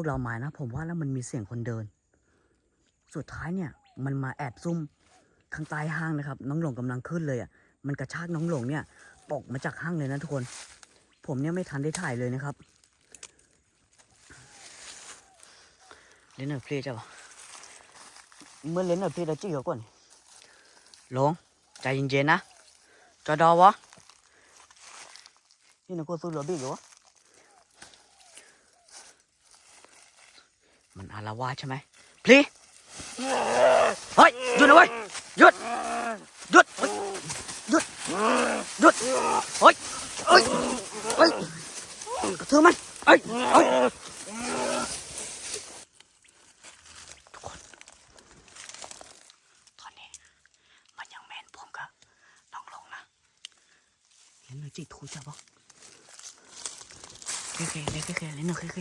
พวกเรามานะ ผมว่าแล้วมันมีเสียงคนเดิน สุดท้ายเนี่ย มันมาแอบซุ่มข้างใต้ห้างนะครับ น้องหลงกำลังขึ้นเลยอะมันกระชากน้องหลงเนี่ยตกมาจากห้างเลยนะทุกคน ผมเนี่ยไม่ทันได้ถ่ายเลยนะครับเล่นหน่อยเพลย์จ้ะวเมื่อเล่นหน่อยเพลย์แล้วจี้เขาก่อนหลงใจเย็นๆนะจอดอวะนี่นะกูสู้เหลือบี้อยู่วะ มันอารวาสใช่ไหมพลีเฮ้ยหยุดนะเว้ยหยุดหยุดเฮ้ยหยุดหยุดเฮ้ยเฮ้ยเฮ้ยกระเทือมันเฮ้ยเฮ้ยทุกคนตอนนี้มันยังแมนผมกับน้องลงนะเล่นหน่อยจิตทูจับปะเคเคเล่นเคเคเล่นหน่อยเคเค